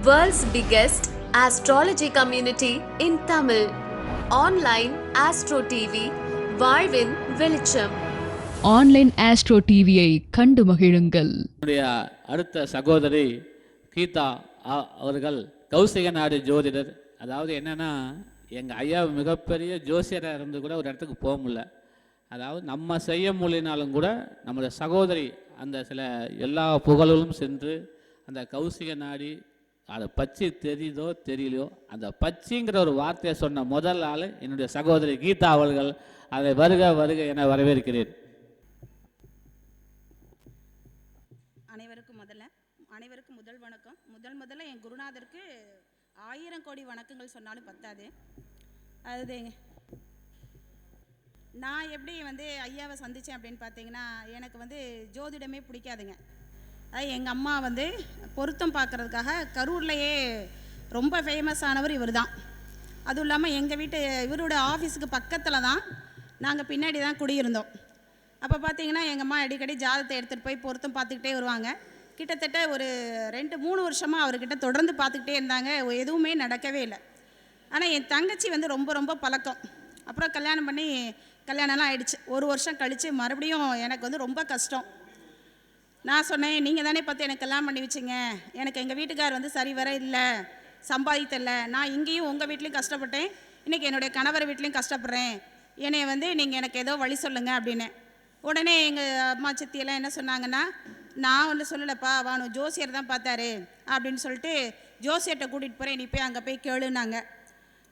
World's biggest astrology community in Tamil. Online Astro TV, வாழ்வின் வெளிச்சம் online astro டிவியை கண்டு மகிழுங்கள். என்னுடைய அடுத்த சகோதரி கீதா அ- அவர்கள் கௌசிக நாடு ஜோதிடர். அதாவது என்னன்னா எங்கள் ஐயா மிகப்பெரிய ஜோசியராக இருந்து கூட ஒரு இடத்துக்கு போக முடியல. அதாவது நம்ம செய்ய முடியினாலும் கூட நம்முடைய சகோதரி அந்த சில எல்லா புகழும் சென்று அந்த கௌசிக நாடி அதை பச்சை தெரியுதோ தெரியலையோ அந்த பச்சிங்கிற ஒரு வார்த்தையை சொன்ன முதல் ஆள் என்னுடைய சகோதரி கீதா அவர்கள். அதை வருக வருக என வரவேற்கிறேன். அனைவருக்கும் முதல்ல அனைவருக்கும் முதல் வணக்கம். முதல் முதல்ல என் குருநாதருக்கு ஆயிரம் கோடி வணக்கங்கள் சொன்னாலும் பத்தாது. அது நான் எப்படி வந்து ஐயாவை சந்தித்தேன் அப்படின்னு பார்த்தீங்கன்னா எனக்கு வந்து ஜோதிடமே பிடிக்காதுங்க. அது எங்கள் அம்மா வந்து பொருத்தம் பார்க்கறதுக்காக கரூர்லேயே ரொம்ப ஃபேமஸானவர் இவர் தான் அதுவும் இல்லாமல் எங்கள் வீட்டு இவரோட ஆஃபீஸுக்கு பக்கத்தில் தான் நாங்கள் பின்னாடி தான் குடியிருந்தோம். அப்போ பார்த்தீங்கன்னா எங்கள் அம்மா அடிக்கடி ஜாதத்தை எடுத்துகிட்டு போய் பொருத்தம் பார்த்துக்கிட்டே வருவாங்க. கிட்டத்தட்ட ஒரு ரெண்டு மூணு வருஷமாக அவர்கிட்ட தொடர்ந்து பார்த்துக்கிட்டே இருந்தாங்க. எதுவுமே நடக்கவே இல்லை. ஆனால் என் தங்கச்சி வந்து ரொம்ப ரொம்ப பழக்கம். அப்புறம் கல்யாணம் பண்ணி கல்யாணம்லாம் ஆயிடுச்சு. ஒரு வருஷம் கழித்து மறுபடியும் எனக்கு வந்து ரொம்ப கஷ்டம். நான் சொன்னேன் நீங்கள் தானே பார்த்து எனக்கு கல்யாணம் பண்ணி வச்சிங்க. எனக்கு எங்கள் வீட்டுக்கார் வந்து சரி வர இல்லை சம்பாதித்தல நான் இங்கேயும் உங்கள் வீட்லேயும் கஷ்டப்பட்டேன். இன்றைக்கி என்னுடைய கணவர் வீட்லேயும் கஷ்டப்படுறேன். என்னை வந்து நீங்கள் எனக்கு ஏதோ வழி சொல்லுங்கள் அப்படின்னு. உடனே எங்கள் அம்மா சித்தியெல்லாம் என்ன சொன்னாங்கன்னா நான் ஒன்று சொல்லலப்பா வானு ஜோசியர் தான் பார்த்தாரு அப்படின்னு சொல்லிட்டு ஜோசியர்கிட்ட கூட்டிகிட்டு போகிறேன் நீ போய் அங்கே போய் கேளுனாங்க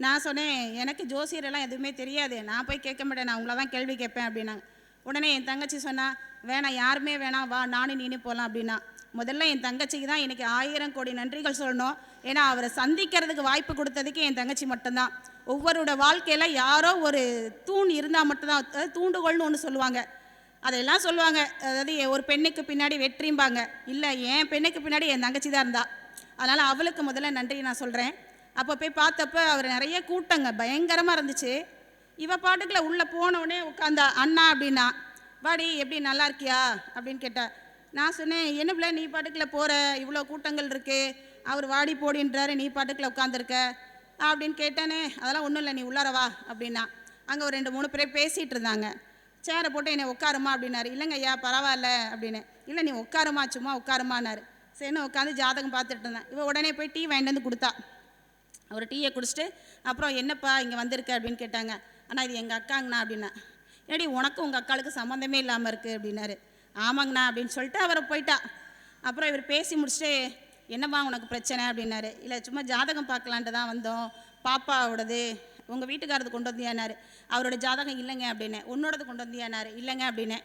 நான் சொன்னேன் எனக்கு ஜோசியரெல்லாம் எதுவுமே தெரியாது. நான் போய் கேட்க மாட்டேன். நான் உங்களை தான் கேள்வி கேட்பேன் அப்படின்னாங்க. உடனே என் தங்கச்சி சொன்னால் வேணாம் யாருமே வேணாம் வா நானும் நீனு போகலாம் அப்படின்னா. முதல்ல என் தங்கச்சிக்கு தான் எனக்கு ஆயிரம் கோடி நன்றிகள் சொல்லணும். ஏன்னா அவரை சந்திக்கிறதுக்கு வாய்ப்பு கொடுத்ததுக்கு என் தங்கச்சி மட்டும்தான். ஒவ்வொருட வாழ்க்கையில் யாரோ ஒரு தூண் இருந்தால் மட்டும்தான். அதாவது தூண்டுகோல்னு ஒன்று சொல்லுவாங்க. அதெல்லாம் சொல்லுவாங்க. அதாவது ஒரு பெண்ணுக்கு பின்னாடி வெற்றிம்பாங்க. இல்லை என் பெண்ணுக்கு பின்னாடி என் தங்கச்சி தான் இருந்தா. அதனால் அவளுக்கு முதல்ல நன்றி நான் சொல்கிறேன் அப்போ போய் பார்த்தப்ப அவர் நிறைய கூட்டங்க பயங்கரமாக இருந்துச்சு. இவ பாட்டுக்குள்ள உள்ளே போனவுடனே உட்காந்தா அண்ணா அப்படின்னா வாடி எப்படி நல்லா இருக்கியா? அப்படின்னு கேட்டா நான் சொன்னேன் என்ன பிள்ளை நீ பாட்டுக்குள்ள போகிற இவ்வளோ கூட்டங்கள் இருக்கு. அவர் வாடி போடின்றாரு நீ பாட்டுக்குள்ள உட்காந்துருக்க அப்படின்னு கேட்டேனே அதெல்லாம் ஒன்றும் இல்லை நீ உள்ளார வா. அப்படின்னா அங்கே ஒரு ரெண்டு மூணு பேர் பேசிகிட்டு இருந்தாங்க. சேரை போட்டு என்னை உட்காருமா அப்படின்னாரு. இல்லைங்க ஐயா பரவாயில்ல. அப்படின்னு இல்லை நீ உட்காருமா சும்மா உட்காருமானாரு சரின்னு உட்காந்து ஜாதகம் பார்த்துட்டு இருந்தேன். இவன் உடனே போய் டீ வாங்கிட்டு வந்து கொடுத்தா. ஒரு டீயை குடிச்சிட்டு அப்புறம் என்னப்பா இங்கே வந்திருக்க? அப்படின்னு கேட்டாங்க. ஆனால் இது எங்கள் அக்காங்கண்ணா. அப்படின்னா ஏடி உனக்கும் உங்கள் அக்காளுக்கு சம்மந்தமே இல்லாமல் இருக்குது அப்படின்னாரு. ஆமாங்கண்ணா அப்படின்னு சொல்லிட்டு அவரை போயிட்டா. அப்புறம் இவர் பேசி முடிச்சுட்டு என்னம்மா உனக்கு பிரச்சனை அப்படின்னாரு. இல்லை சும்மா ஜாதகம் பார்க்கலான்ட்டு தான் வந்தோம். பாப்பாவோடது உங்கள் வீட்டுக்காரது கொண்டு வந்தியானாரு அவரோட ஜாதகம் இல்லைங்க அப்படின்னேன் உன்னோடது கொண்டு வந்தியானாரு இல்லைங்க அப்படின்னேன்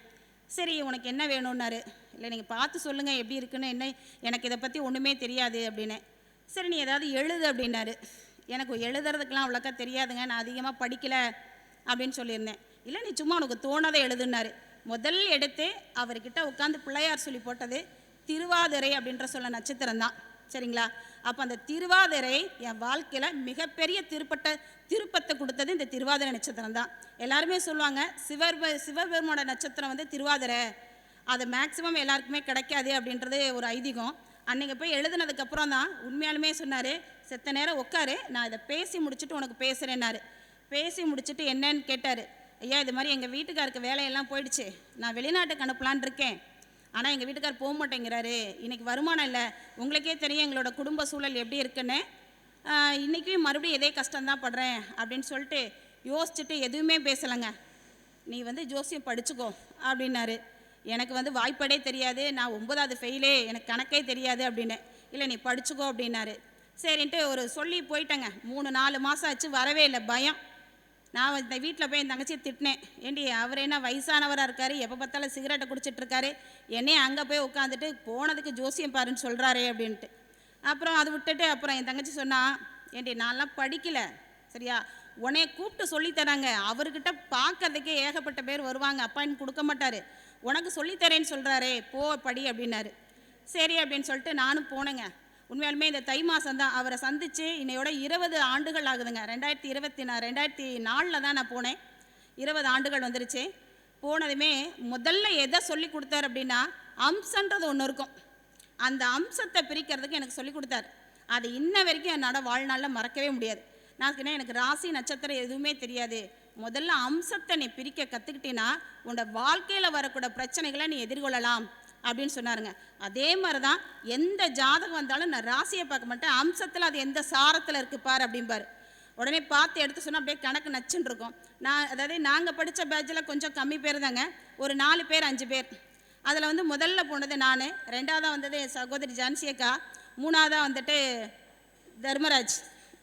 சரி உனக்கு என்ன வேணும்னாரு. இல்லை நீங்கள் பார்த்து சொல்லுங்கள் எப்படி இருக்குன்னு. என்ன எனக்கு இதை பற்றி ஒன்றுமே தெரியாது அப்படின்னேன் சரி நீ ஏதாவது எழுது அப்படின்னாரு. எனக்கு எழுதுறதுக்கெலாம் அவ்வளோக்கா தெரியாதுங்க. நான் அதிகமாக படிக்கலை அப்படின்னு சொல்லியிருந்தேன். இல்லை நீ சும்மா உனக்கு தோணதை எழுதுனாரு. முதல் எடுத்து அவர்கிட்ட உட்காந்து பிள்ளையார் சொல்லி போட்டது திருவாதிரை அப்படின்ற சொல்ல நட்சத்திரம் தான். சரிங்களா? அப்போ அந்த திருவாதிரை என் வாழ்க்கையில் மிகப்பெரிய திருப்பட்ட திருப்பத்தை கொடுத்தது இந்த திருவாதிரை நட்சத்திரம் தான். எல்லாருமே சொல்லுவாங்க சிவர் சிவபெருமோட நட்சத்திரம் வந்து திருவாதிரை. அது மேக்சிமம் எல்லாருக்குமே கிடைக்காது அப்படின்றது ஒரு ஐதீகம். அன்றைக்கி போய் எழுதுனதுக்கப்புறம் தான் உண்மையாலுமே சொன்னார் செத்த நேரம் உட்காரு நான் இதை பேசி முடிச்சுட்டு உனக்கு பேசுகிறேன்னாரு பேசி முடிச்சுட்டு என்னன்னு கேட்டார். ஐயா இது மாதிரி எங்கள் வீட்டுக்காருக்கு வேலையெல்லாம் போயிடுச்சு. நான் வெளிநாட்டுக்கு அனுப்பலான் இருக்கேன். ஆனால் எங்கள் வீட்டுக்கார் போக மாட்டேங்கிறாரு. இன்றைக்கி வருமானம் இல்லை. உங்களுக்கே தெரியும் எங்களோட குடும்ப சூழல் எப்படி இருக்குன்னு. இன்றைக்கும் மறுபடியும் எதே கஷ்டம்தான் படுறேன் அப்படின்னு சொல்லிட்டு யோசிச்சுட்டு எதுவுமே பேசலைங்க. நீ வந்து ஜோசியம் படிச்சுக்கோ அப்படின்னாரு. எனக்கு வந்து வாய்ப்படே தெரியாது. நான் ஒன்பதாவது ஃபெயிலே எனக்கு கணக்கே தெரியாது அப்படின்னு. இல்லை நீ படிச்சுக்கோ அப்படின்னாரு. சரின்ட்டு ஒரு சொல்லி போயிட்டேங்க. மூணு நாலு மாதம் ஆச்சு. வரவே இல்லை. பயம். நான் இந்த வீட்டில் போய் என் தங்கச்சியை திட்டினேன். ஏண்டி அவர் என்ன வயசானவராக இருக்கார்? எப்போ பார்த்தாலும் சிகரெட்டை குடிச்சிட்ருக்காரு என்னையே அங்கே போய் உட்காந்துட்டு போனதுக்கு ஜோசியம் பாருன்னு சொல்கிறாரே அப்படின்ட்டு. அப்புறம் அது விட்டுட்டு அப்புறம் என் தங்கச்சி சொன்னா ஏண்டி நான்லாம் படிக்கலை. சரியா? உன்னைய கூப்பிட்டு சொல்லித் தராங்க அவர்கிட்ட பார்க்கறதுக்கே ஏகப்பட்ட பேர் வருவாங்க. அப்பாயின்ட் கொடுக்க மாட்டார். உனக்கு சொல்லித்தரேன்னு சொல்கிறாரே போ படி அப்படின்னாரு. சரி அப்படின்னு சொல்லிட்டு நானும் போனேங்க. உண்மையாலுமே இந்த தை மாதம் தான் அவரை சந்தித்து இன்னையோட இருபது ஆண்டுகள் ஆகுதுங்க. ரெண்டாயிரத்தி இருபத்தி நான் ரெண்டாயிரத்தி நாலில் தான் நான் போனேன். இருபது ஆண்டுகள் வந்துருச்சு. போனதுமே முதல்ல எதை சொல்லி கொடுத்தாரு அப்படின்னா அம்சன்றது ஒன்று இருக்கும். அந்த அம்சத்தை பிரிக்கிறதுக்கு எனக்கு சொல்லி கொடுத்தாரு. அது இன்ன வரைக்கும் என்னோட வாழ்நாளில் மறக்கவே முடியாது. நான் சொன்னேன் எனக்கு ராசி நட்சத்திரம் எதுவுமே தெரியாது. முதல்ல அம்சத்தை நீ பிரிக்க கற்றுக்கிட்டீன்னா உன்னோட வாழ்க்கையில் வரக்கூடிய பிரச்சனைகளை நீ எதிர்கொள்ளலாம். அப்படின்னு சொன்னாருங்க. அதே மாதிரி தான் எந்த ஜாதகம் வந்தாலும் நான் ராசியை பார்க்க மாட்டேன். அம்சத்தில் அது எந்த சாரத்தில் இருக்கு பாரு அப்படிம்பாரு. உடனே பார்த்து எடுத்து சொன்னால் அப்படியே கணக்கு நச்சுன்னு இருக்கும். நான் அதாவது நாங்கள் படித்த பேட்சில் கொஞ்சம் கம்மி பேர் தாங்க. ஒரு நாலு பேர் அஞ்சு பேர். அதில் வந்து முதல்ல போனது நான். ரெண்டாவதாக வந்தது என் சகோதரி ஜான்சியக்கா. மூணாவதாக வந்துட்டு தர்மராஜ்.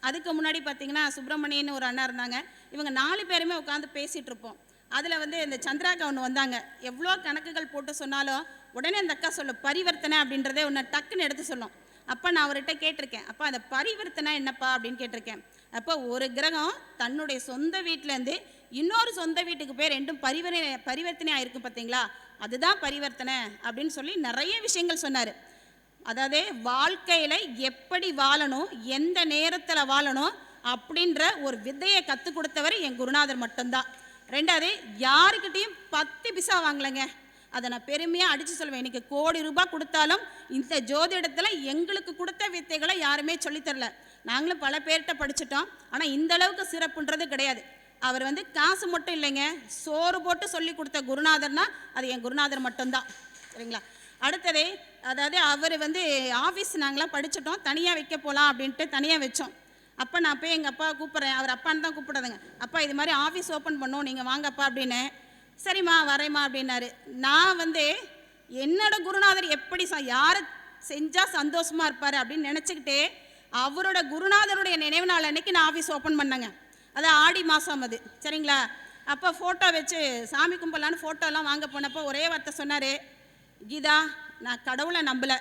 அதுக்கு முன்னாடி பார்த்தீங்கன்னா சுப்பிரமணியன்னு ஒரு அண்ணா இருந்தாங்க. இவங்க நாலு பேருமே உட்காந்து பேசிகிட்டு இருப்போம். அதில் வந்து இந்த சந்திராக்கா ஒன்று வந்தாங்க. எவ்வளோ கணக்குகள் போட்டு சொன்னாலும் உடனே அந்த அக்கா சொல்லும் பரிவர்த்தனை அப்படின்றதே ஒன்று டக்குன்னு எடுத்து சொல்லும். அப்போ நான் அவர்கிட்ட கேட்டிருக்கேன். அப்போ அந்த பரிவர்த்தனை என்னப்பா அப்படின்னு கேட்டிருக்கேன். அப்போ ஒரு கிரகம் தன்னுடைய சொந்த வீட்டிலேருந்து இன்னொரு சொந்த வீட்டுக்கு போய் ரெண்டும் பரிவர்த்தனை பரிவர்த்தனை ஆயிருக்கும் பார்த்தீங்களா? அதுதான் பரிவர்த்தனை அப்படின்னு சொல்லி நிறைய விஷயங்கள் சொன்னார். அதாவது வாழ்க்கையில் எப்படி வாழணும் எந்த நேரத்தில் வாழணும் அப்படின்ற ஒரு வித்தையை கற்றுக் கொடுத்தவர் என் குருநாதர் மட்டும்தான். ரெண்டாவது யாருக்கிட்டேயும் பத்து பிசா வாங்கலைங்க. அதை நான் பெருமையாக அடித்து சொல்லுவேன் இன்னைக்கு கோடி ரூபாய் கொடுத்தாலும் இந்த ஜோதிடத்தில் எங்களுக்கு கொடுத்த வித்தைகளை யாருமே சொல்லித் தரல. நாங்களும் பல பேர்கிட்ட படிச்சிட்டோம். ஆனால் இந்த அளவுக்கு சிறப்புன்றது கிடையாது. அவர் வந்து காசு மட்டும் இல்லைங்க. சோறு போட்டு சொல்லி கொடுத்த குருநாதர்னா அது என் குருநாதர் மட்டும்தான். சரிங்களா? அடுத்தது அதாவது அவர் வந்து ஆஃபீஸ் நாங்களாம் படிச்சிட்டோம். தனியாக வைக்க போகலாம் அப்படின்ட்டு தனியாக வச்சோம். அப்போ நான் போய் எங்கள் அப்பா கூப்பிட்றேன். அவர் அப்பான்னு தான் கூப்பிடுறதுங்க அப்பா இது மாதிரி ஆஃபீஸ் ஓப்பன் பண்ணோம். நீங்கள் வாங்கப்பா அப்படின்னு சரிம்மா வரேம்மா அப்படின்னாரு. நான் வந்து என்னோட குருநாதர் எப்படி ச யாரை செஞ்சால் சந்தோஷமாக இருப்பார் அப்படின்னு நினச்சிக்கிட்டே அவரோட குருநாதருடைய நினைவு நாள் அன்னைக்கு நான் ஆஃபீஸ் ஓப்பன் பண்ணேங்க. அது ஆடி மாதம் அது. சரிங்களா? அப்போ ஃபோட்டோ வச்சு சாமி கும்பலான்னு ஃபோட்டோலாம் வாங்க போனப்போ ஒரே வார்த்தை சொன்னார் கீதா நான் கடவுளை நம்பலை.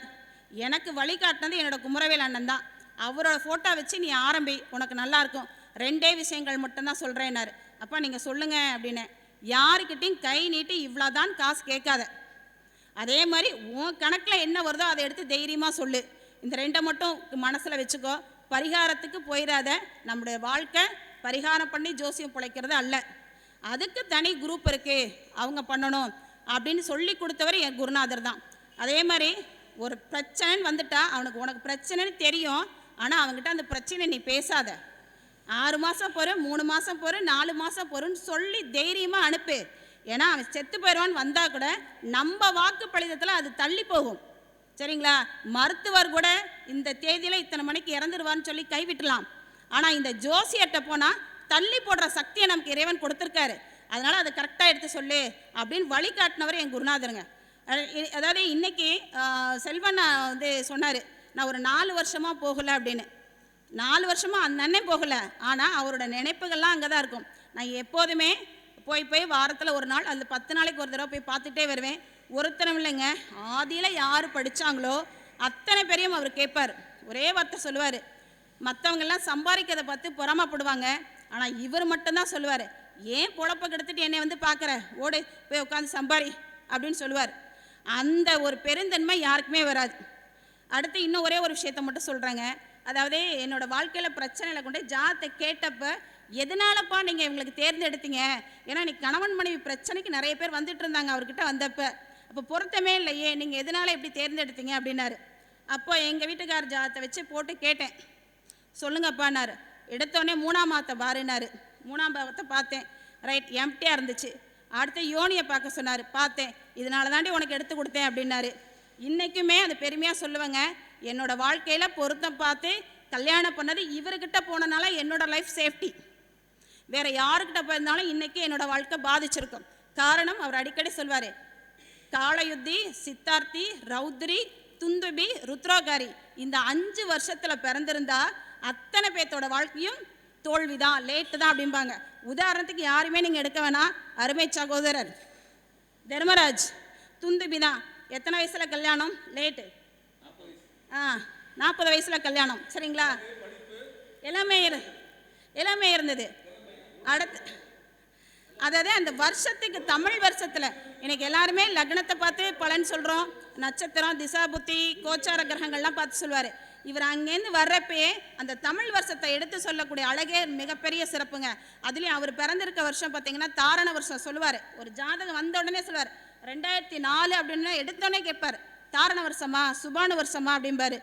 எனக்கு வழிகாட்டினது என்னோடய குமரவேல் அண்ணன் தான். அவரோட ஃபோட்டோ வச்சு நீ ஆரம்பி உனக்கு நல்லாயிருக்கும் ரெண்டே விஷயங்கள் மட்டும்தான் சொல்கிறேன்னாரு அப்பா நீங்கள் சொல்லுங்கள் அப்படின்னு. யாருக்கிட்டையும் கை நீட்டி இவ்வளோதான் காசு கேட்காத. அதே மாதிரி உன் கணக்கில் என்ன வருதோ அதை எடுத்து தைரியமாக சொல்லு. இந்த ரெண்டை மட்டும் மனசில் வச்சுக்கோ. பரிகாரத்துக்கு போயிடாத நம்முடைய வாழ்க்கை பரிகாரம் பண்ணி ஜோசியம் பிழைக்கிறது அல்ல. அதுக்கு தனி குரூப் இருக்குது அவங்க பண்ணணும் அப்படின்னு சொல்லி கொடுத்தவர் என் குருநாதர் தான். அதே மாதிரி ஒரு பிரச்சனைன்னு வந்துட்டா அவனுக்கு உனக்கு பிரச்சனைன்னு தெரியும். ஆனால் அவங்ககிட்ட அந்த பிரச்சனை நீ பேசாத. ஆறு மாதம் பொறு மூணு மாதம் பொறு நாலு மாதம் பொறுன்னு சொல்லி தைரியமாக அனுப்பு. ஏன்னா அவன் செத்து போயிடுவான்னு வந்தால் கூட நம்ம வாக்கு பழிதத்தில் அது தள்ளி போகும். சரிங்களா? மருத்துவர் கூட இந்த தேதியில் இத்தனை மணிக்கு இறந்துடுவான்னு சொல்லி கைவிட்டலாம். ஆனால் இந்த ஜோசியர்கிட்ட போனால் தள்ளி போடுற சக்தியை நமக்கு இறைவன் கொடுத்துருக்காரு. அதனால் அதை கரெக்டாக எடுத்து சொல்லு அப்படின்னு வழிகாட்டினவர் என் குருநாதருங்க. அதாவது இன்னைக்கு செல்வன் நான் வந்து சொன்னார் நான் ஒரு நாலு வருஷமாக போகலை அப்படின்னு. நாலு வருஷமாக அந்த அண்ணன் போகலை. ஆனால் அவரோட நினைப்புகள்லாம் அங்கே தான் இருக்கும். நான் எப்போதுமே போய் போய் வாரத்தில் ஒரு நாள் அந்த பத்து நாளைக்கு ஒரு தடவை போய் பார்த்துட்டே வருவேன். ஒருத்தரும் இல்லைங்க. ஆதியில் யார் படித்தாங்களோ அத்தனை பேரையும் அவர் கேட்பார். ஒரே வார்த்தை சொல்லுவார். மற்றவங்கெல்லாம் சம்பாதிக்கிறத பார்த்து பொறாமப்படுவாங்க. ஆனால் இவர் மட்டும்தான் சொல்லுவார். ஏன் பொழப்ப கெடுத்துட்டு என்னை வந்து பார்க்குற? ஓடு போய் உட்காந்து சம்பாரி அப்படின்னு சொல்லுவார். அந்த ஒரு பெருந்தன்மை யாருக்குமே வராது. அடுத்து இன்னும் ஒரே ஒரு விஷயத்த மட்டும் சொல்கிறேங்க அதாவது என்னோட வாழ்க்கையில் பிரச்சனையில் கொண்டு ஜாத்தை கேட்டப்ப எதனாலப்பா நீங்கள் இவங்களுக்கு தேர்ந்தெடுத்தீங்க? ஏன்னா நீ கணவன் மனைவி பிரச்சனைக்கு நிறைய பேர் வந்துட்டு இருந்தாங்க அவர்கிட்ட வந்தப்ப. அப்போ பொருத்தமே இல்லையே நீங்கள் எதனால இப்படி தேர்ந்தெடுத்தீங்க அப்படின்னாரு. அப்போ எங்கள் வீட்டுக்கார் ஜாத்தை வச்சு போட்டு கேட்டேன். சொல்லுங்கப்பான்னாரு எடுத்தோடனே மூணாம் மாதத்தை பாருனாரு மூணாம் பாவத்தை பார்த்தேன். ரைட் எம்டியாக இருந்துச்சு. அடுத்து யோனியை பார்க்க சொன்னார். பார்த்தேன். இதனால தாண்டி உனக்கு எடுத்து கொடுத்தேன் அப்படின்னாரு. இன்றைக்குமே அது பெருமையாக சொல்லுவேங்க. என்னோட வாழ்க்கையில் பொருத்தம் பார்த்து கல்யாணம் பண்ணது இவர்கிட்ட போனனால என்னோட லைஃப் சேஃப்டி வேற யாருக்கிட்ட போயிருந்தாலும் இன்னைக்கு என்னோட வாழ்க்கை பாதிச்சிருக்கும். காரணம் அவர் அடிக்கடி சொல்வார் காளயுத்தி சித்தார்த்தி ரௌத்ரி துந்துபி ருத்ரோகாரி. இந்த அஞ்சு வருஷத்தில் பிறந்திருந்தா அத்தனை பேர்த்தோட வாழ்க்கையும் தோல்வி தான் லேட்டு தான் அப்படிம்பாங்க. உதாரணத்துக்கு யாருமே நீங்கள் எடுக்க வேணாம். அருமை சகோதரர் தர்மராஜ் துந்துபி தான் எத்தனை வயசில் கல்யாணம்? லேட்டு ஆ நாற்பது வயசில் கல்யாணம் சரிங்களா? எல்லாமே இரு எல்லாமே இருந்தது. அடுத்து அதாவது அந்த வருஷத்துக்கு தமிழ் வருஷத்தில் எனக்கு எல்லாருமே லக்னத்தை பார்த்து பலன் சொல்கிறோம் நட்சத்திரம் திசா புத்தி கோச்சார கிரகங்கள்லாம் பார்த்து சொல்லுவார். இவர் அங்கேருந்து வர்றப்பயே அந்த தமிழ் வருஷத்தை எடுத்து சொல்லக்கூடிய அழகே மிகப்பெரிய சிறப்புங்க. அதுலேயும் அவர் பிறந்திருக்க வருஷம் பார்த்தீங்கன்னா தாரண வருஷம் சொல்லுவார். ஒரு ஜாதகம் வந்த உடனே சொல்லுவார் ரெண்டாயிரத்தி நாலு அப்படின்னா எடுத்தோடனே கேட்பார். தாரண வருஷமா சுபானு வருஷமா அப்படிம்பாரு.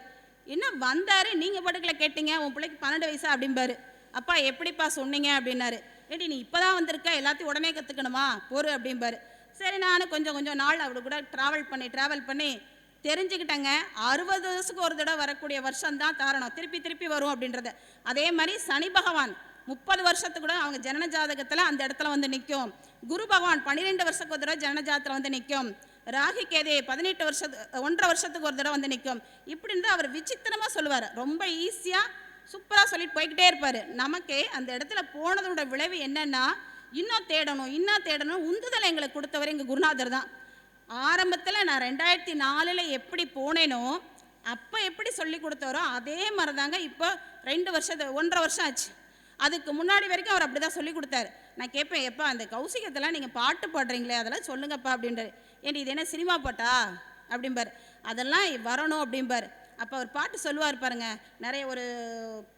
என்ன வந்தாரு? நீங்கள் படுக்கல கேட்டீங்க உன் பிள்ளைக்கு பன்னெண்டு வயசா அப்படிம்பாரு. அப்பா எப்படிப்பா சொன்னீங்க அப்படின்னாரு. ஏடி நீ இப்போ தான் வந்திருக்க? எல்லாத்தையும் உடனே கற்றுக்கணுமா பொறு அப்படிம்பாரு. சரி நானும் கொஞ்சம் கொஞ்சம் நாள் அவரு கூட ட்ராவல் பண்ணி ட்ராவல் பண்ணி தெரிஞ்சுக்கிட்டேங்க. அறுபது வருஷத்துக்கு ஒரு தடவை வரக்கூடிய வருஷம் தான் தாரணம். திருப்பி திருப்பி வரும் அப்படின்றத. அதே மாதிரி சனி பகவான் முப்பது வருஷத்துக்கு கூட அவங்க ஜனன ஜாதகத்தில் அந்த இடத்துல வந்து நிற்கும் குரு பகவான் பன்னிரெண்டு வருஷத்துக்கு ஒரு தடவை ஜனன ஜாதகத்தில் வந்து நிற்கும் ராகி கேதையை பதினெட்டு வருஷத்து ஒன்றரை வருஷத்துக்கு ஒரு தடவை வந்து நிற்கும். இப்படின்னு அவர் விசித்திரமாக சொல்லுவார். ரொம்ப ஈஸியாக சூப்பராக சொல்லிட்டு போய்கிட்டே இருப்பார். நமக்கே அந்த இடத்துல போனதோட விளைவு என்னென்னா இன்னும் தேடணும் இன்னும் தேடணும். உந்துதலை எங்களுக்கு கொடுத்தவர் எங்கள் குருநாதர் தான். ஆரம்பத்தில் நான் ரெண்டாயிரத்தி நாலில் எப்படி போனேனோ அப்போ எப்படி சொல்லி கொடுத்தாரோ அதே மாதிரி தாங்க இப்போ ரெண்டு வருஷத்து ஒன்றரை வருஷம் ஆச்சு. அதுக்கு முன்னாடி வரைக்கும் அவர் அப்படி தான் சொல்லி கொடுத்தாரு. நான் கேட்பேன் எப்போ அந்த கௌசிகத்தெல்லாம் நீங்கள் பாட்டு பாடுறீங்களே அதெல்லாம் சொல்லுங்கப்பா அப்படின்றாரு. ஏண்டி இது என்ன சினிமா பாட்டா? அப்படிம்பார். அதெல்லாம் வரணும் அப்படிம்பார். அப்போ அவர் பாட்டு சொல்லுவார் பாருங்க. நிறைய ஒரு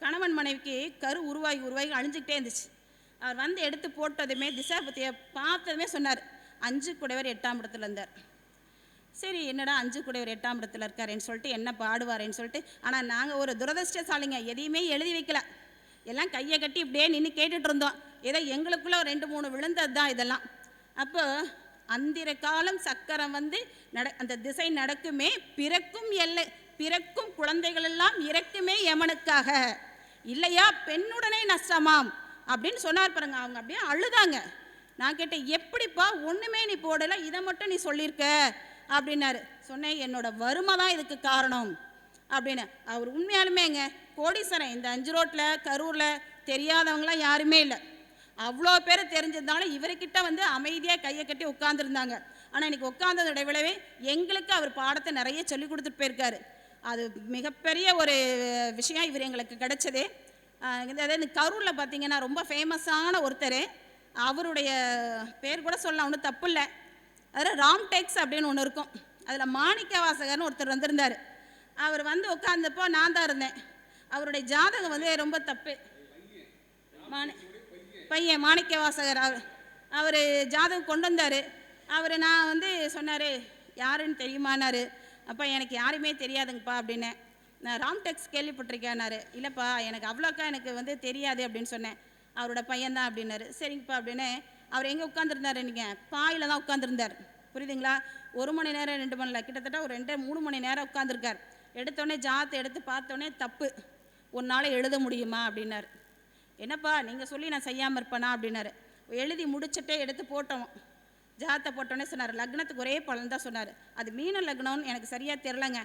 கணவன் மனைவிக்கு கரு உருவாகி உருவாகி அழிஞ்சிக்கிட்டே இருந்துச்சு. அவர் வந்து எடுத்து போட்டதுமே திசாபதியை பார்த்ததுமே சொன்னார். அஞ்சு குடைவர் எட்டாம் இடத்துல இருந்தார். சரி என்னடா அஞ்சு குடைவர் எட்டாம் இடத்துல இருக்காருன்னு சொல்லிட்டு என்ன பாடுவாருன்னு சொல்லிட்டு ஆனால் நாங்கள் ஒரு துரதிருஷ்டசாலிங்க எதையுமே எழுதி வைக்கல. எல்லாம் கையை கட்டி இப்படியே நின்று கேட்டுட்டு இருந்தோம். ஏதோ எங்களுக்குள்ளே ரெண்டு மூணு விழுந்தது தான் இதெல்லாம். அப்போ அந்திர காலம் சக்கரம் வந்து நட அந்த திசை நடக்குமே பிறக்கும் எல்லை பிறக்கும் குழந்தைகள் எல்லாம் இறக்குமே யமனுக்காக. இல்லையா? பெண்ணுடனே நஷ்டமாம். அப்படின்னு சொன்னார் பாருங்க. அவங்க அப்படியே அழுதாங்க. நான் கேட்டேன் எப்படிப்பா? ஒன்றுமே நீ போடலை. இதை மட்டும் நீ சொல்லியிருக்க. அப்படின்னாரு. சொன்னேன் என்னோட வறுமை தான் இதுக்கு காரணம். அப்படின்னு. அவர் உண்மையாலுமேங்க கோடீஸ்வரன் இந்த அஞ்சு ரோட்டில் கரூரில் தெரியாதவங்களாம் யாருமே இல்லை. அவ்வளோ பேர் தெரிஞ்சிருந்தாலும் இவர்கிட்ட வந்து அமைதியாக கையை கட்டி உட்காந்துருந்தாங்க ஆனால் இன்னைக்கு உட்காந்ததோட விளைவே எங்களுக்கு அவர் பாடத்தை நிறைய சொல்லி கொடுத்துட்டு போயிருக்காரு. அது மிகப்பெரிய ஒரு விஷயம் இவர் எங்களுக்கு கிடைச்சது. இந்த அதாவது இந்த கரூரில் பார்த்தீங்கன்னா ரொம்ப ஃபேமஸான ஒருத்தர். அவருடைய பேர் கூட சொல்லலாம் ஒன்றும் தப்பு இல்லை. அதில் ராம்டெக்ஸ் அப்படின்னு ஒன்று இருக்கும். அதில் மாணிக்க வாசகர்னு ஒருத்தர் வந்திருந்தார். அவர் வந்து உட்காந்தப்போ நான் தான் இருந்தேன். அவருடைய ஜாதகம் வந்து ரொம்ப தப்பு. மாணி பையன் மாணிக்க வாசகர் அவர் அவர் ஜாதகம் கொண்டு வந்தார் அவர் நான் வந்து சொன்னார் யாருன்னு தெரியுமானாரு அப்போ எனக்கு யாருமே தெரியாதுங்கப்பா அப்படின்னேன். நான் ராம்டெக்ஸ் கேள்விப்பட்டிருக்கேன்னாரு. இல்லைப்பா எனக்கு அவ்வளோக்கா எனக்கு வந்து தெரியாது அப்படின்னு சொன்னேன். அவரோட பையன்தான் அப்படின்னாரு. சரிங்கப்பா அப்படின்னு அவர் எங்கே உட்காந்துருந்தாரு நீங்கள் பாயில் தான் உட்காந்துருந்தார் புரியுதுங்களா? ஒரு மணி நேரம் ரெண்டு மணி நேரம் கிட்டத்தட்ட ஒரு ரெண்டு மூணு மணி நேரம் உட்காந்துருக்கார் எடுத்தோடனே ஜாத்தை எடுத்து பார்த்தோன்னே தப்பு. உன்னால் எழுத முடியுமா? அப்படின்னாரு. என்னப்பா நீங்கள் சொல்லி நான் செய்யாமல் இருப்பேனா அப்படின்னாரு. எழுதி முடிச்சுட்டே எடுத்து போட்டோம். ஜாத்தை போட்டோன்னே சொன்னார். லக்னத்துக்கு ஒரே பலன் தான் சொன்னார். அது மீன லக்னம்னு எனக்கு சரியாக தெரிலங்க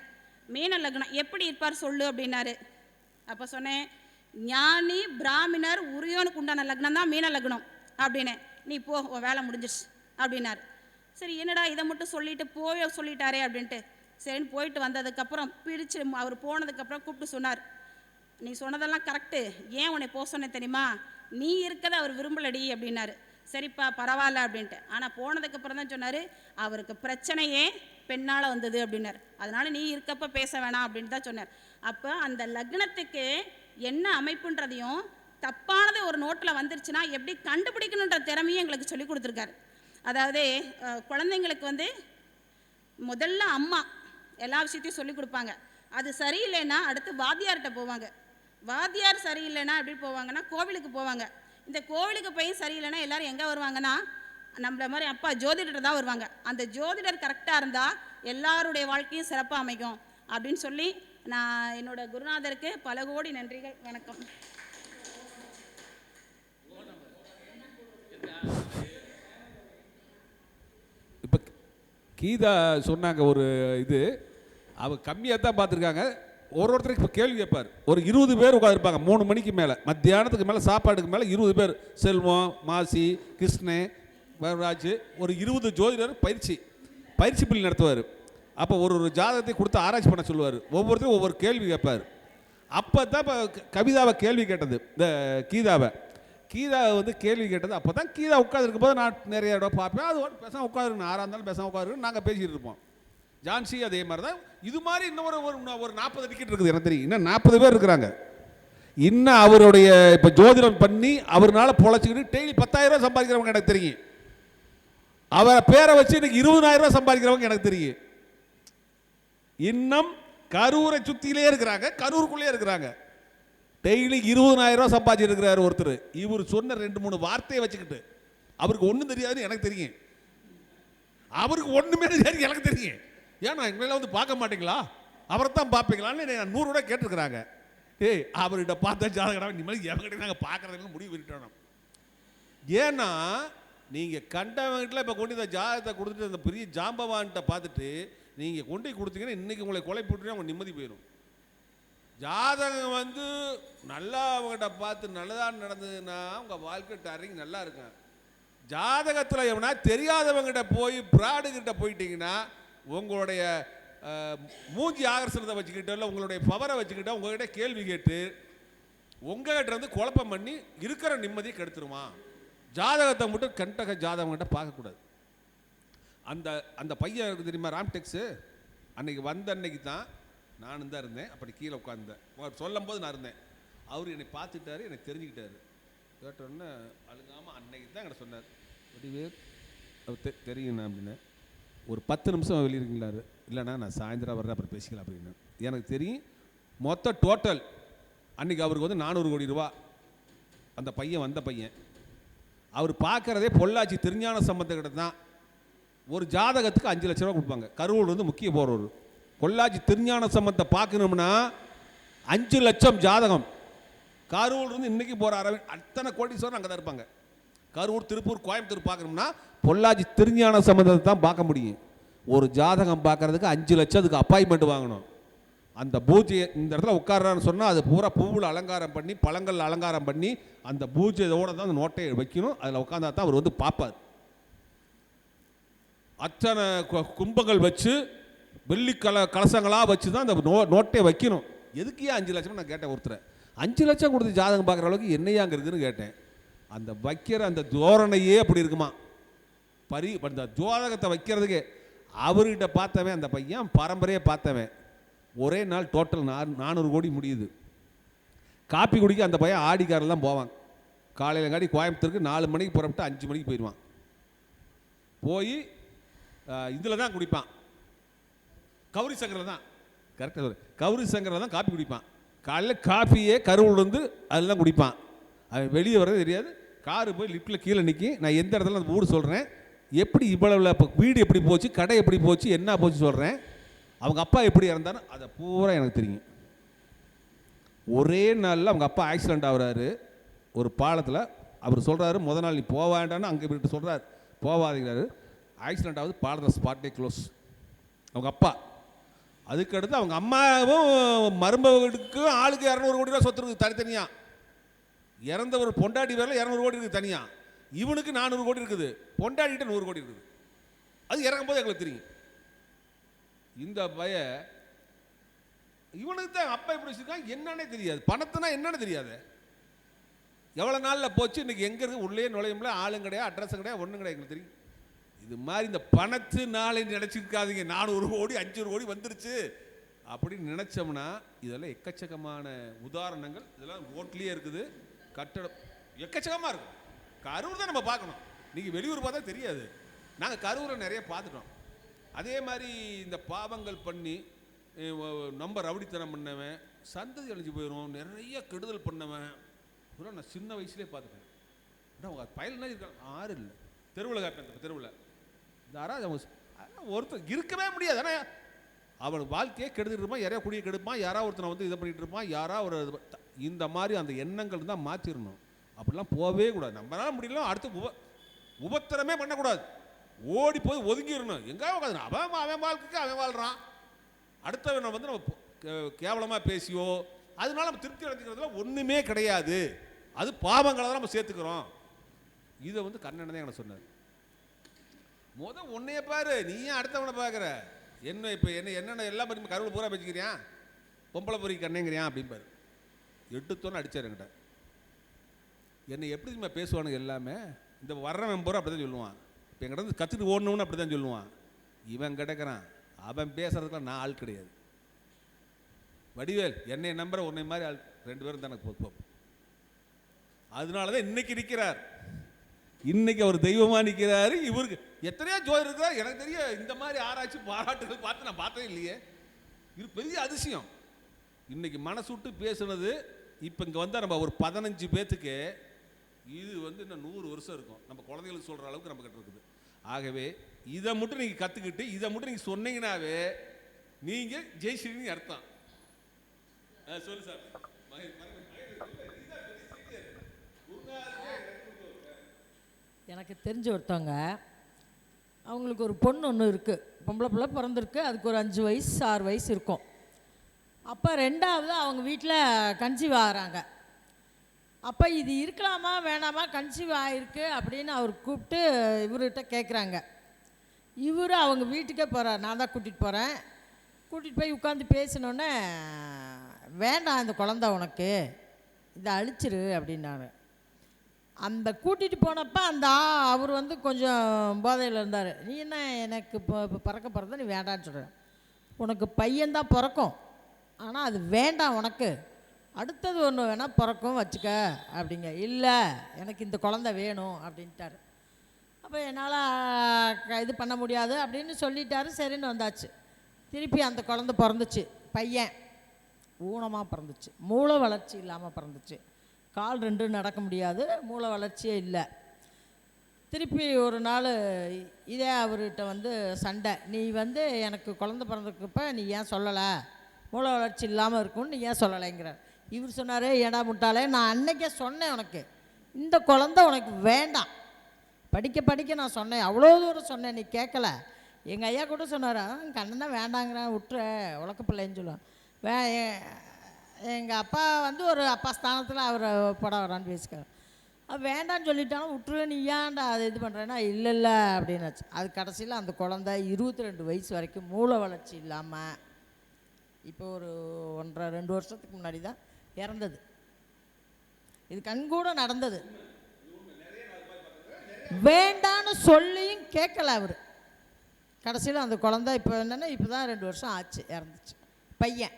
மீன லக்னம் எப்படி இருப்பார் சொல்லு அப்படின்னாரு. அப்போ சொன்னேன் ஞானி பிராமணர் உரியோனுக்கு உண்டான லக்னம் தான் மீன லக்னம். அப்படின்னேன் நீ போ உன் வேலை முடிஞ்சிருச்சு. அப்படின்னாரு. சரி என்னடா இதை மட்டும் சொல்லிட்டு போய் சொல்லிட்டாரே அப்படின்ட்டு. சரின்னு போயிட்டு வந்ததுக்கப்புறம் பிரித்து அவர் போனதுக்கப்புறம் கூப்பிட்டு சொன்னார். நீ சொன்னதெல்லாம் கரெக்டு ஏன் உன்னை போக சொன்னேன் தெரியுமா? நீ இருக்கதை அவர் விரும்பலடி அப்படின்னாரு. சரிப்பா பரவாயில்ல அப்படின்ட்டு. ஆனால் போனதுக்கப்புறம் தான் சொன்னார் அவருக்கு பிரச்சனையே பெண்ணால் வந்தது அப்படின்னார். அதனால் நீ இருக்கப்ப பேச வேணாம் அப்படின்னு தான் சொன்னார். அப்போ அந்த லக்னத்துக்கு என்ன அமைப்புன்றதையும் தப்பானது ஒரு நோட்டில் வந்துருச்சுன்னா எப்படி கண்டுபிடிக்கணுன்ற திறமையும் எங்களுக்கு சொல்லி கொடுத்துருக்காரு. அதாவது குழந்தைங்களுக்கு வந்து முதல்ல அம்மா எல்லா விஷயத்தையும் சொல்லி கொடுப்பாங்க. அது சரியில்லைன்னா அடுத்து வாத்தியார்கிட்ட போவாங்க. வாத்தியார் சரியில்லைன்னா எப்படி போவாங்கன்னா கோவிலுக்கு போவாங்க. இந்த கோவிலுக்கு போய் சரியில்லைன்னா எல்லாரும் எங்கே வருவாங்கன்னா நம்மள மாதிரி அப்பா ஜோதிடர் தான் வருவாங்க. அந்த ஜோதிடர் கரெக்டாக இருந்தால் எல்லாருடைய வாழ்க்கையும் சிறப்பாக அமைக்கும் அப்படின்னு சொல்லி நான் என்னோட குருநாதருக்கு பல கோடி நன்றிகள். வணக்கம். இப்போ கீதா சொன்னாங்க ஒரு இது. அவ கம்மியாக தான் பார்த்துருக்காங்க. ஒரு ஒருத்தருக்கு இப்போ கேள்வி கேட்பார். ஒரு இருபது பேர் உட்காந்துருப்பாங்க மூணு மணிக்கு மேலே. மத்தியானத்துக்கு மேலே சாப்பாடுக்கு மேலே இருபது பேர். செல்வம் மாசி கிருஷ்ணே வரராஜ் ஒரு இருபது ஜோதிடர் பயிற்சி. பயிற்சி பள்ளி நடத்துவார். அப்போ ஒரு ஒரு ஜாதகத்தை கொடுத்து ஆராய்ச்சி பண்ண சொல்லுவார். ஒவ்வொருத்தரும் ஒவ்வொரு கேள்வி கேட்பார். அப்போ தான் இப்போ கவிதாவை கேள்வி கேட்டது. இந்த கீதாவை. கீதாவை வந்து கேள்வி கேட்டது. அப்போ தான் கீதா உட்காந்துருக்கும் போது நான் நிறைய இடம் பார்ப்பேன். அது பேசாமல் உட்காந்துருக்கணும் ஆறாக இருந்தாலும் பேசாமல் உட்காந்துருக்கணும் நாங்கள் பேசிகிட்டு இருப்போம். ஜான்சி அதே மாதிரி தான் இது மாதிரி இன்னும் ஒரு ஒரு நாற்பது டிக்கெட் இருக்குது எனக்கு தெரியும். இன்னும் நாற்பது பேர் இருக்கிறாங்க. இன்னும் அவருடைய இப்போ ஜோதிடம் பண்ணி அவர்னால பொழைச்சிக்கிட்டு டெய்லி பத்தாயிரம் சம்பாதிக்கிறவங்க எனக்கு தெரியும். அவரை பேரை வச்சு இன்னைக்கு இருபதாயிரம் சம்பாதிக்கிறவங்க எனக்கு தெரியும். இன்னும் கரூரை சுற்றிலே இருக்கிறாங்க கரூருக்குள்ளே இருக்கிறாங்க. டெய்லி இருபதனாயிரம் ரூபாய் இருக்கிறாரு ஒருத்தர். இவர் சொன்ன ரெண்டு மூணு வார்த்தையை வச்சுக்கிட்டு அவருக்கு ஒன்றும் தெரியாதுன்னு எனக்கு தெரியும். அவருக்கு ஒன்றுமே தெரியாது எனக்கு தெரியும். ஏன்னா எங்களெல்லாம் வந்து பார்க்க மாட்டீங்களா? அவரை தான் பார்ப்பீங்களான்னு நான் நூறு ரூபா கேட்டிருக்கிறாங்க. ஏய் அவர்கிட்ட பார்த்தா ஜாதகம் இனிமேல் எவங்கிட்ட நாங்கள் பார்க்குறதுன்னு முடிவு பண்ணிட்டோம். ஏன்னா நீங்கள் கண்டவங்கிட்ட இப்போ கொண்டு இந்த ஜாதகத்தை கொடுத்துட்டு அந்த பெரிய ஜாம்பவான்கிட்ட பார்த்துட்டு நீங்கள் கொண்டு போய் கொடுத்தீங்கன்னா இன்றைக்கி உங்களை கொலை போட்டுட்டு அவங்க நிம்மதி போயிடும் ஜாதகம் வந்து நல்லா அவங்ககிட்ட பார்த்து நல்லதாக நடந்ததுன்னா உங்கள் வாழ்க்கை டரிங் நல்லா இருக்கும். ஜாதகத்தில் எவனா தெரியாதவங்ககிட்ட போய் பிராடுகிட்ட போயிட்டீங்கன்னா உங்களுடைய மூஞ்சி ஆகர்ஷணத்தை வச்சுக்கிட்டோ இல்லை உங்களுடைய பவரை வச்சுக்கிட்டோ உங்ககிட்ட கேள்வி கேட்டு உங்ககிட்ட இருந்து குழப்பம் பண்ணி இருக்கிற நிம்மதியை கெடுத்துருமா? ஜாதகத்தை மட்டும் கண்டக ஜாதகங்கிட்ட பார்க்கக்கூடாது. அந்த அந்த பையன் இருக்கு தெரியுமா ராம்டெக்ஸு அன்னைக்கு வந்த அன்னைக்கு தான் நானும் தான் இருந்தேன். அப்படி கீழே உட்காந்தேன் அவர் சொல்லும் போது நான் இருந்தேன். அவர் என்னை பார்த்துட்டாரு என்னை தெரிஞ்சுக்கிட்டாரு. கேட்டோன்னே அழுகாமல் அன்னைக்கு தான் என்கிட்ட சொன்னார். வடிவேல் அவர் தெரியுண்ணா அப்படின்னு ஒரு பத்து நிமிஷம் வெளியிருக்கீங்களாரு இல்லைண்ணா நான் சாயந்தரம் வர்றேன் அப்புறம் பேசிக்கலாம் அப்படின்னு. எனக்கு தெரியும் மொத்த டோட்டல் அன்னைக்கு அவருக்கு வந்து நானூறு கோடி ரூபா. அந்த பையன் வந்த பையன். அவர் பார்க்குறதே பொள்ளாச்சி திருஞான சம்பந்தக்கிட்ட தான். ஒரு ஜாதகத்துக்கு அஞ்சு லட்ச ரூபா கொடுப்பாங்க. கரூர் வந்து முக்கிய போகிறவர் பொள்ளாச்சி திருஞான சம்பந்தத்தை பார்க்கணும்னா அஞ்சு லட்சம் ஜாதகம். கரூர்லேருந்து இன்றைக்கி போகிற அரவிந்த் அத்தனை கோடீஸ்வரன் அங்கே தான் இருப்பாங்க. கரூர் திருப்பூர் கோயம்புத்தூர் பார்க்கணும்னா பொள்ளாச்சி திருஞான சம்பந்தத்தை தான் பார்க்க முடியும். ஒரு ஜாதகம் பார்க்கறதுக்கு அஞ்சு லட்சம் அதுக்கு அப்பாயின்மெண்ட் வாங்கணும். அந்த பூஜையை இந்த இடத்துல உட்காரான்னு சொன்னால் அது பூரா பூவில் அலங்காரம் பண்ணி பழங்கள் அலங்காரம் பண்ணி அந்த பூஜையோட தான் அந்த நோட்டை வைக்கணும். அதில் உட்காந்தா தான் அவர் வந்து பார்ப்பார். அத்தனை கும்பங்கள் வச்சு வெள்ளி கல கலசங்களாக வச்சு தான் அந்த நோ நோட்டை வைக்கணும். எதுக்கே அஞ்சு லட்சம் நான் கேட்டேன் ஒருத்தரை. அஞ்சு லட்சம் கொடுத்து ஜாதகம் பார்க்குற அளவுக்கு என்னையாங்கிறதுன்னு இருக்குதுன்னு கேட்டேன். அந்த வைக்கிற அந்த தோரணையே அப்படி இருக்குமா? பரி அந்த ஜோதகத்தை வைக்கிறதுக்கு அவர்கிட்ட பார்த்தவன் அந்த பையன் பரம்பரையை பார்த்தவன். ஒரே நாள் டோட்டல் நா நானூறு கோடி முடியுது. காப்பி குடிக்க அந்த பையன் ஆடிக்காரில் தான் போவான். காலையில் காடி கோயம்புத்தூருக்கு நாலு மணிக்கு புறப்பட்டு அஞ்சு மணிக்கு போயிடுவான். போய் இதில் தான் குடிப்பான். கௌரி சங்கரில் தான். கரெக்டாக கௌரி சங்கரில் தான் காப்பி குடிப்பான். காலையில் காப்பியே கருவில் இருந்து அதில் தான் குடிப்பான். அவன் வெளியே வர்றது தெரியாது. காரு போய் லிஃப்ட்டில் கீழே நிற்கி நான் எந்த இடத்துல அந்த ஊர் சொல்கிறேன் எப்படி இவ்வளவு இப்போ வீடு எப்படி போச்சு கடை எப்படி போச்சு என்ன போச்சு சொல்கிறேன் அவங்க அப்பா எப்படி இறந்தாரு அதை பூரா எனக்கு தெரியும். ஒரே நாளில் அவங்க அப்பா ஆக்சிடெண்ட் ஆகுறாரு. ஒரு பாலத்தில் அவர் சொல்கிறாரு முத நாள் நீ போக அங்கே விட்டு சொல்கிறார் போவாதீங்கிறாரு ஆக்சிடெண்ட் ஆகுது பாலத்தில் ஸ்பாட்டே க்ளோஸ் அவங்க அப்பா. அதுக்கடுத்து அவங்க அம்மாவும் மருமகளுக்கும் ஆளுக்கு இரநூறு கோடி ரூபா சொத்து இருக்குது தனித்தனியாக இறந்தவர் பொண்டாட்டி பேரில் இரநூறு கோடி இருக்குது தனியாக இவனுக்கு நானூறு கோடி இருக்குது. பொண்டாட்டிகிட்ட நூறு கோடி இருக்குது. அது இறங்கும்போது எங்களுக்கு தெரியும். இந்த பய இவனுக்கு தான் அப்பா எப்படி வச்சிருக்கான்? என்னன்னே தெரியாது. பணத்துனா என்னன்னு தெரியாது. எவ்வளோ நாளில் போச்சு? இன்றைக்கி எங்கே இருக்குது உள்ளே நுழையும்ல. ஆளும் கிடையாது அட்ரஸும் கிடையாது ஒன்றும் கிடையாது எங்களுக்கு தெரியும். இது மாதிரி இந்த பணத்து நாளை நினச்சிருக்காதீங்க. நானூறு கோடி அஞ்சூறு கோடி வந்துருச்சு. அப்படின்னு நினச்சோம்னா இதெல்லாம் எக்கச்சக்கமான உதாரணங்கள். இதெல்லாம் ஓட்லேயே இருக்குது. கட்டடம் எக்கச்சக்கமாக இருக்கும். கரூர் தான் நம்ம பார்க்கணும். நீங்கள் வெளியூர் பார்த்தா தெரியாது. நாங்கள் கரூரை நிறைய பார்த்துட்டோம். அதே மாதிரி இந்த பாவங்கள் பண்ணி நம்ம ரவுடித்தனம் பண்ணவன் சந்ததி அழிஞ்சு போயிடும் நிறைய கெடுதல் பண்ணவன். இதெல்லாம் நான் சின்ன வயசுலேயே பார்த்துட்டேன். ஆனால் உங்கள் பயல்னா இருக்கான் ஆறு இல்லை. தெருவில் காட்டினேன் தெருவில். இந்த அவன் ஒருத்தர் இருக்கவே முடியாது. ஆனால் அவன் வாழ்க்கையே கெடுத்துட்டு இருப்பான் யாரையா குடியை கெடுப்பான் யாராவது ஒருத்தனை வந்து இதை பண்ணிகிட்டு இருப்பான் யாராவது ஒரு இந்த மாதிரி அந்த எண்ணங்கள் தான் மாற்றிடணும் அப்படிலாம் போகவே கூடாது. நம்மளால முடியல அடுத்து உப உபத்திரமே பண்ணக்கூடாது. ஓடி போய் ஒதுங்கிடணும். எங்கேயாவது உட்காந்து அவன் அவன் வாழ்க்கைக்கு அவன் வாழ்கிறான் அடுத்தவனை வந்து நம்ம கேவலமாக பேசியோ அதனால நம்ம திருப்தி அடைஞ்சிக்கிறதுல ஒன்றுமே கிடையாது. அது பாவங்களை தான் நம்ம சேர்த்துக்கிறோம். இதை வந்து கண்ணன் தான் எனக்கு சொன்னார். முத உன்னைய பாரு. நீ ஏன் அடுத்தவனை பார்க்குற என்ன இப்போ என்ன என்னென்ன எல்லாம் பண்ணி கருவில் பூரா வச்சுக்கிறியா பொம்பளை பொறி கண்ணேங்கிறியா? அப்படிம்பாரு. எடுத்தோன்னு அடிச்சார் என்கிட்ட. என்னை எப்படி தெரியுமா பேசுவானுங்க எல்லாமே? இந்த வர்றவன் பூரா அப்படி தான் சொல்லுவான். இப்போ என்கிட்ட இருந்து கற்றுட்டு ஓடணும்னு அப்படி தான் சொல்லுவான். இவன் கிடக்கிறான். அவன் பேசுறதுக்குலாம் நான் ஆள் கிடையாது. வடிவேல் என்னை நம்புற உன்னை மாதிரி ஆள் ரெண்டு பேரும் தான் எனக்கு பொறுப்போம் அதனால தான் இன்னைக்கு நிற்கிறார் இன்னைக்கு அவர் தெய்வமா நிற்கிறாரு இவருக்கு எத்தனையோ ஜோதி இருக்கிறார். எனக்கு தெரிய இந்த மாதிரி ஆராய்ச்சி பாராட்டுகள் பார்த்து நான் பார்த்ததே இல்லையே. இது பெரிய அதிசயம். இன்னைக்கு மனசு விட்டு பேசுனது இப்போ இங்கே வந்தால் நம்ம ஒரு பதினஞ்சு பேத்துக்கு இது வந்து இன்னும் நூறு வருஷம் இருக்கும். நம்ம குழந்தைகளுக்கு சொல்கிற அளவுக்கு நம்ம கிட்ட இருக்குது. ஆகவே இதை மட்டும் நீங்கள் கற்றுக்கிட்டு இதை மட்டும் நீங்கள் சொன்னீங்கன்னாவே நீங்கள் ஜெயிச்சிருக்கீங்க அர்த்தம். ஆ, சொல்லு சார். எனக்கு தெரிஞ்ச ஒருத்தவங்க அவங்களுக்கு ஒரு பொண்ணு ஒன்று இருக்குது பொம்பளை பிள்ளை பிறந்திருக்கு. அதுக்கு ஒரு அஞ்சு வயசு ஆறு வயசு இருக்கும். அப்போ ரெண்டாவது அவங்க வீட்டில் கன்சீவ் ஆகிறாங்க. அப்போ இது இருக்கலாமா வேணாமா கன்சீவ் ஆகிருக்கு அப்படின்னு அவர் கூப்பிட்டு இவர்கிட்ட கேட்குறாங்க இவர் அவங்க வீட்டுக்கே போகிறார் நான் தான் கூட்டிகிட்டு போகிறேன் கூட்டிகிட்டு போய் உட்காந்து பேசினோன்னே வேண்டாம் இந்த குழந்த உனக்கு. இதை அழிச்சிரு அப்படின்னாரு. அந்த கூட்டிகிட்டு போனப்போ அந்த ஆ- அவர் வந்து கொஞ்சம் போதையில் இருந்தார். நீ என்ன எனக்கு இப்போ இப்போ பிறக்க பிறந்த நீ வேண்டான்னு சொல்கிறேன் உனக்கு பையன்தான் பிறக்கும். ஆனால் அது வேண்டாம் உனக்கு. அடுத்தது ஒன்று வேணால் பிறக்கும் வச்சுக்க. அப்படிங்க. இல்லை எனக்கு இந்த குழந்தை வேணும் அப்படின்ட்டாரு. அப்போ என்னால் இது பண்ண முடியாது அப்படின்னு சொல்லிட்டாரு. சரின்னு வந்தாச்சு. திருப்பி அந்த குழந்தை பிறந்துச்சு. பையன் ஊனமாக பிறந்துச்சு. மூளை வளர்ச்சி இல்லாமல் பிறந்துச்சு. கால் ரெண்டும் நடக்க முடியாது. மூளை வளர்ச்சியே இல்லை. திருப்பி ஒரு நாள் இதே அவர்கிட்ட வந்து சண்டை. நீ வந்து எனக்கு குழந்த பிறந்திருக்கப்ப நீ ஏன் சொல்லலை? மூல வளர்ச்சி இல்லாமல் இருக்கும்னு ஏன் சொல்லலைங்கிறார். இவர் சொன்னார் ஏடா முட்டாளே நான் அன்னைக்கே சொன்னேன் உனக்கு. இந்த குழந்த உனக்கு வேண்டாம். படிக்க படிக்க நான் சொன்னேன். அவ்வளோ தூரம் சொன்னேன் நீ கேட்கல. எங்கள் ஐயா கூட சொன்னார் கண்ணன் தான் வேண்டாங்கிறேன் விட்டுற உலக்க பிள்ளைன்னு சொல்லுவான். வே எங்கள் அப்பா வந்து ஒரு அப்பா ஸ்தானத்தில் அவர் பட வரான்னு பேசிக்கிறார். அது வேண்டான்னு சொல்லிட்டாலும் விட்டுருவேன் நீ ஏன்டா அதை இது பண்ணுறேன்னா இல்லை இல்லை அப்படின்னாச்சு அது கடைசியில் அந்த குழந்தை இருபத்தி ரெண்டு வயசு வரைக்கும் மூளை வளர்ச்சி இல்லாமல் இப்போ ஒரு ஒன்றரை ரெண்டு வருஷத்துக்கு முன்னாடி தான் இறந்தது. இது கண்கூட நடந்தது. வேண்டான்னு சொல்லியும் கேட்கல அவர். கடைசியில் அந்த குழந்த இப்போ என்னென்னா இப்போ தான் ரெண்டு வருஷம் ஆச்சு இறந்துச்சு. பையன்.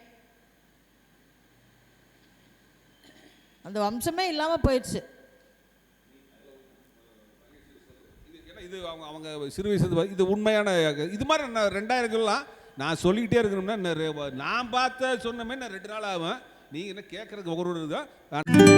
அந்த வம்சமே இல்லாமல் போயிடுச்சு. இது அவங்க அவங்க சிறு வயசு இது உண்மையான இது மாதிரி ரெண்டாயிரங்கள்லாம் நான் சொல்லிக்கிட்டே இருக்கணும்னா நான் பார்த்த சொன்னமே நான் ரெண்டு நாள் ஆகும் நீங்கள் என்ன கேட்குறதுக்கு ஒரு ஒரு